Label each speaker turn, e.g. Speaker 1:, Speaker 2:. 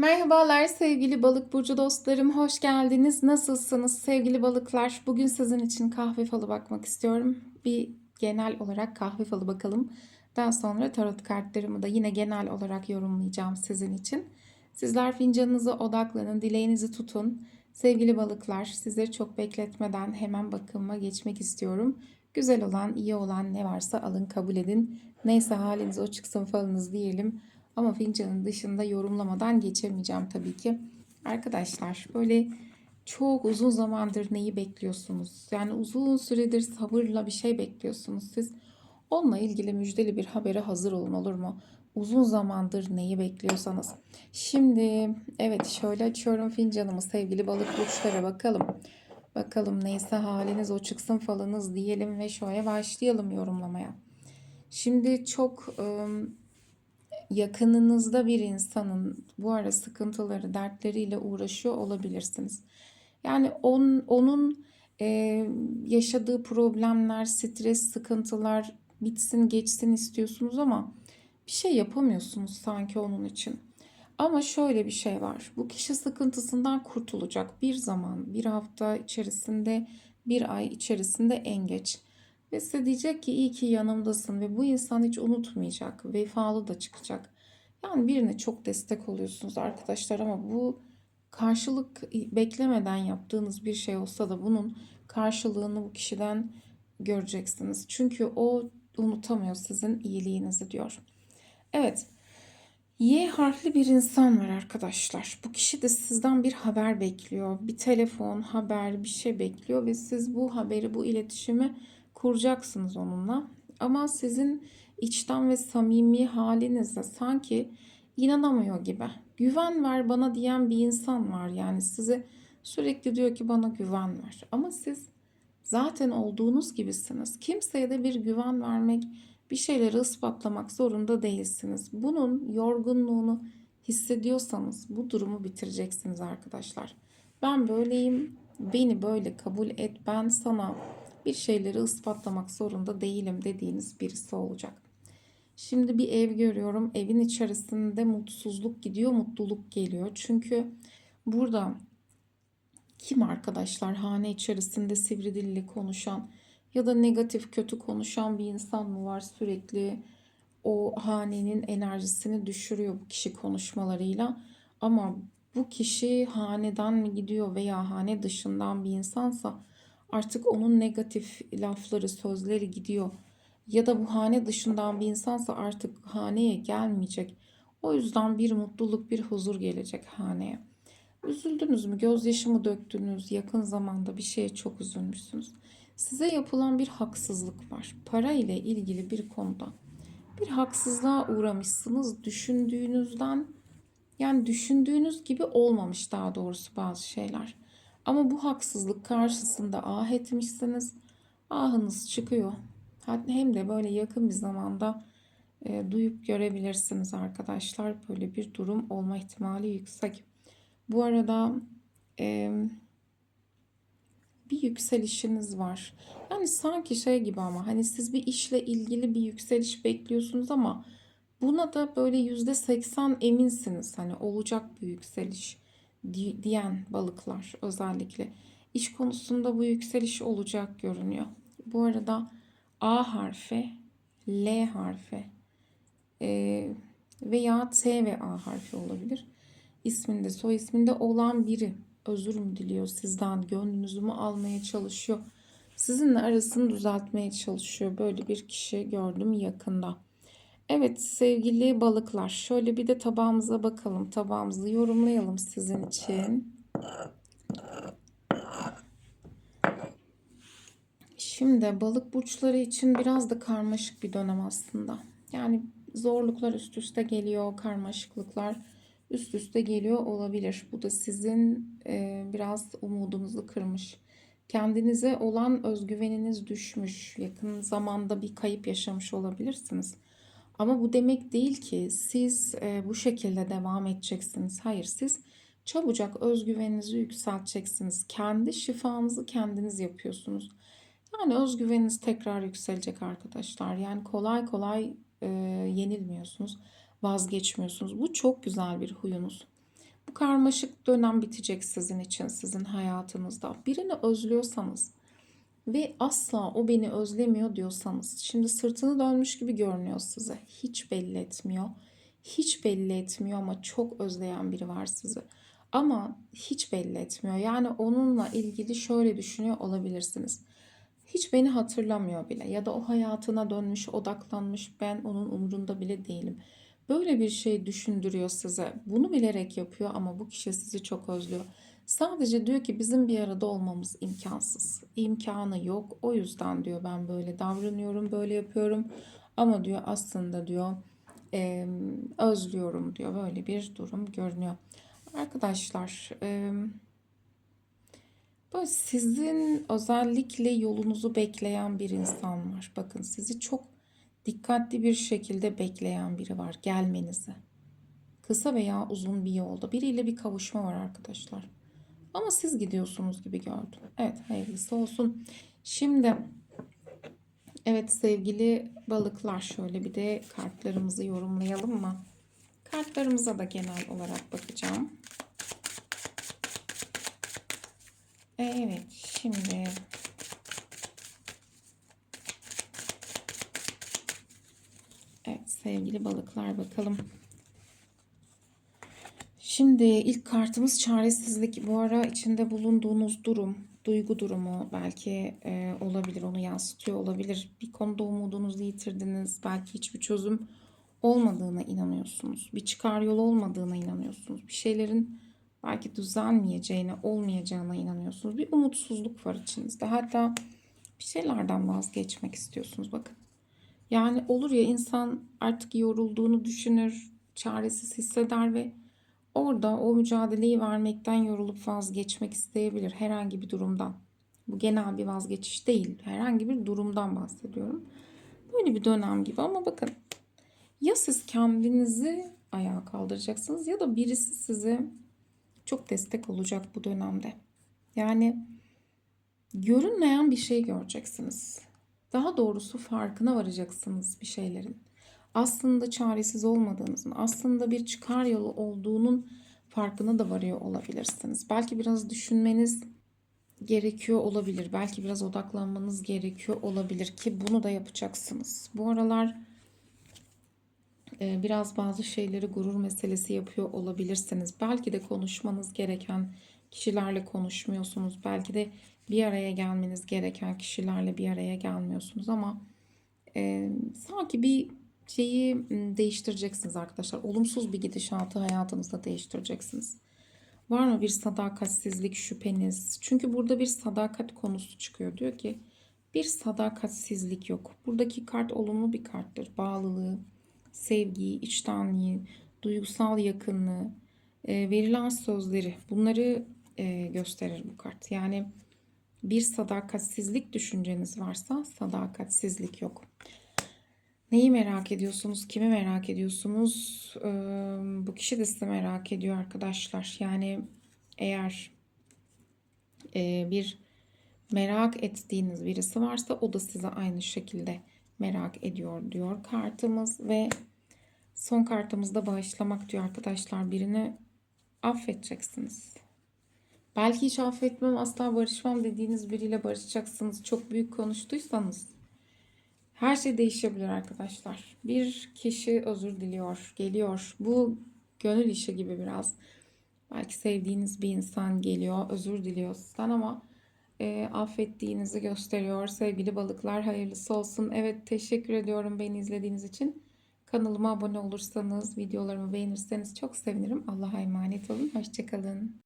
Speaker 1: Merhabalar sevgili balık burcu dostlarım, hoş geldiniz. Nasılsınız sevgili balıklar? Bugün sizin için kahve falı bakmak istiyorum. Bir genel olarak kahve falı bakalım. Daha sonra tarot kartlarımı da yine genel olarak yorumlayacağım sizin için. Sizler fincanınıza odaklanın, dileğinizi tutun. Sevgili balıklar, size çok bekletmeden hemen bakıma geçmek istiyorum. Güzel olan, iyi olan ne varsa alın, kabul edin. Neyse haliniz o çıksın falınız diyelim. Ama fincanın dışında yorumlamadan geçemeyeceğim tabii ki. Arkadaşlar böyle çok uzun zamandır neyi bekliyorsunuz? Yani uzun süredir sabırla bir şey bekliyorsunuz siz. Onunla ilgili müjdeli bir habere hazır olun olur mu? Uzun zamandır neyi bekliyorsanız. Şimdi evet şöyle açıyorum fincanımı sevgili balık burçlara bakalım. Bakalım neyse haliniz o çıksın falınız diyelim ve şöyle başlayalım yorumlamaya. Şimdi çok ım, yakınınızda bir insanın bu ara sıkıntıları, dertleriyle uğraşıyor olabilirsiniz. Yani on, onun e, yaşadığı problemler, stres, sıkıntılar bitsin, geçsin istiyorsunuz ama bir şey yapamıyorsunuz sanki onun için. Ama şöyle bir şey var. Bu kişi sıkıntısından kurtulacak bir zaman, bir hafta içerisinde, bir ay içerisinde en geç. Ve size diyecek ki iyi ki yanımdasın ve bu insan hiç unutmayacak. Vefalı da çıkacak. Yani birine çok destek oluyorsunuz arkadaşlar ama bu karşılık beklemeden yaptığınız bir şey olsa da bunun karşılığını bu kişiden göreceksiniz. Çünkü o unutamıyor sizin iyiliğinizi diyor. Evet. Y harfli bir insan var arkadaşlar. Bu kişi de sizden bir haber bekliyor. Bir telefon, haber, bir şey bekliyor ve siz bu haberi, bu iletişimi kuracaksınız onunla. Ama sizin içten ve samimi halinizde sanki inanamıyor gibi. Güven ver bana diyen bir insan var. Yani size sürekli diyor ki bana güven ver. Ama siz zaten olduğunuz gibisiniz. Kimseye de bir güven vermek, bir şeyleri ispatlamak zorunda değilsiniz. Bunun yorgunluğunu hissediyorsanız bu durumu bitireceksiniz arkadaşlar. Ben böyleyim, beni böyle kabul et, ben sana bir şeyleri ispatlamak zorunda değilim dediğiniz birisi olacak. Şimdi bir ev görüyorum. Evin içerisinde mutsuzluk gidiyor, mutluluk geliyor. Çünkü burada kim arkadaşlar hane içerisinde sivri dilli konuşan ya da negatif kötü konuşan bir insan mı var sürekli o hanenin enerjisini düşürüyor bu kişi konuşmalarıyla. Ama bu kişi haneden mi gidiyor veya hane dışından bir insansa artık onun negatif lafları, sözleri gidiyor. Ya da bu hane dışından bir insansa artık haneye gelmeyecek. O yüzden bir mutluluk, bir huzur gelecek haneye. Üzüldünüz mü? Gözyaşı mı döktünüz? Yakın zamanda bir şeye çok üzülmüşsünüz. Size yapılan bir haksızlık var. Para ile ilgili bir konuda bir haksızlığa uğramışsınız. Düşündüğünüzden yani düşündüğünüz gibi olmamış daha doğrusu bazı şeyler. Ama bu haksızlık karşısında ah etmişsiniz. Ahınız çıkıyor. Hem de böyle yakın bir zamanda e, duyup görebilirsiniz arkadaşlar. Böyle bir durum olma ihtimali yüksek. Bu arada e, bir yükselişiniz var. Yani sanki şey gibi ama hani siz bir işle ilgili bir yükseliş bekliyorsunuz ama buna da böyle yüzde seksen eminsiniz. Hani olacak bir yükseliş diyen balıklar özellikle. iş konusunda bu yükseliş olacak görünüyor. Bu arada A harfi, L harfi e, veya T ve A harfi olabilir. İsminde, soy isminde olan biri özür mü diliyor sizden, gönlünüzü mü almaya çalışıyor, sizinle arasını düzeltmeye çalışıyor. Böyle bir kişi gördüm yakında. Evet sevgili balıklar şöyle bir de tabağımıza bakalım. Tabağımızı yorumlayalım sizin için. Şimdi balık burçları için biraz da karmaşık bir dönem aslında. Yani zorluklar üst üste geliyor, karmaşıklıklar üst üste geliyor olabilir. Bu da sizin e, biraz umudunuzu kırmış. Kendinize olan özgüveniniz düşmüş. Yakın zamanda bir kayıp yaşamış olabilirsiniz. Ama bu demek değil ki siz e, bu şekilde devam edeceksiniz. Hayır siz çabucak özgüveninizi yükselteceksiniz. Kendi şifanızı kendiniz yapıyorsunuz. Yani özgüveniniz tekrar yükselecek arkadaşlar. Yani kolay kolay e, yenilmiyorsunuz, vazgeçmiyorsunuz. Bu çok güzel bir huyunuz. Bu karmaşık dönem bitecek sizin için, sizin hayatınızda. Birini özlüyorsanız ve asla o beni özlemiyor diyorsanız, şimdi sırtını dönmüş gibi görünüyor size. Hiç belli etmiyor. Hiç belli etmiyor ama çok özleyen biri var sizi. Ama hiç belli etmiyor. Yani onunla ilgili şöyle düşünüyor olabilirsiniz. Hiç beni hatırlamıyor bile ya da o hayatına dönmüş, odaklanmış. Ben onun umurunda bile değilim. Böyle bir şey düşündürüyor size. Bunu bilerek yapıyor ama bu kişi sizi çok özlüyor. Sadece diyor ki bizim bir arada olmamız imkansız. İmkanı yok. O yüzden diyor ben böyle davranıyorum, böyle yapıyorum. Ama diyor aslında diyor e, özlüyorum diyor. Böyle bir durum görünüyor. Arkadaşlar e, böyle sizin özellikle yolunuzu bekleyen bir insan var. Bakın sizi çok dikkatli bir şekilde bekleyen biri var gelmenizi. Kısa veya uzun bir yolda biriyle bir kavuşma var arkadaşlar. Ama siz gidiyorsunuz gibi gördüm. Evet hayırlısı olsun. Şimdi evet sevgili balıklar şöyle bir de kartlarımızı yorumlayalım mı? Kartlarımıza da genel olarak bakacağım. Evet şimdi Evet sevgili balıklar bakalım. Şimdi ilk kartımız çaresizlik. Bu ara içinde bulunduğunuz durum, duygu durumu belki e, olabilir, onu yansıtıyor olabilir. Bir konuda umudunuzu yitirdiniz. Belki hiçbir çözüm olmadığına inanıyorsunuz. Bir çıkar yolu olmadığına inanıyorsunuz. Bir şeylerin belki düzelmeyeceğine, olmayacağına inanıyorsunuz. Bir umutsuzluk var içinizde. Hatta bir şeylerden vazgeçmek istiyorsunuz. Bakın. Yani olur ya insan artık yorulduğunu düşünür, çaresiz hisseder ve orada o mücadeleyi vermekten yorulup vazgeçmek isteyebilir herhangi bir durumdan. Bu genel bir vazgeçiş değil. Herhangi bir durumdan bahsediyorum. Böyle bir dönem gibi ama bakın ya siz kendinizi ayağa kaldıracaksınız ya da birisi size çok destek olacak bu dönemde. Yani görünmeyen bir şey göreceksiniz. Daha doğrusu farkına varacaksınız bir şeylerin. Aslında çaresiz olmadığınızın, aslında bir çıkar yolu olduğunun farkına da varıyor olabilirsiniz. Belki biraz düşünmeniz gerekiyor olabilir. Belki biraz odaklanmanız gerekiyor olabilir ki bunu da yapacaksınız. Bu aralar e, biraz bazı şeyleri gurur meselesi yapıyor olabilirsiniz. Belki de konuşmanız gereken kişilerle konuşmuyorsunuz. Belki de bir araya gelmeniz gereken kişilerle bir araya gelmiyorsunuz ama e, sanki bir şeyi değiştireceksiniz arkadaşlar. Olumsuz bir gidişatı hayatınızda değiştireceksiniz. Var mı bir sadakatsizlik şüpheniz? Çünkü burada bir sadakat konusu çıkıyor. Diyor ki bir sadakatsizlik yok. Buradaki kart olumlu bir karttır. Bağlılığı, sevgiyi, içtenliği, duygusal yakınlığı, verilen sözleri bunları gösterir bu kart. Yani bir sadakatsizlik düşünceniz varsa sadakatsizlik yok. Neyi merak ediyorsunuz? Kimi merak ediyorsunuz? Ee, bu kişi de sizi merak ediyor arkadaşlar. Yani eğer e, bir merak ettiğiniz birisi varsa o da size aynı şekilde merak ediyor diyor kartımız ve son kartımızda bağışlamak diyor arkadaşlar. Birini affedeceksiniz. Belki hiç affetmem asla barışmam dediğiniz biriyle barışacaksınız. Çok büyük konuştuysanız her şey değişebilir arkadaşlar. Bir kişi özür diliyor, geliyor. Bu gönül işi gibi biraz. Belki sevdiğiniz bir insan geliyor, özür diliyor sizden ama e, affettiğinizi gösteriyor. Sevgili balıklar hayırlısı olsun. Evet teşekkür ediyorum beni izlediğiniz için. Kanalıma abone olursanız, videolarımı beğenirseniz çok sevinirim. Allah'a emanet olun. Hoşçakalın.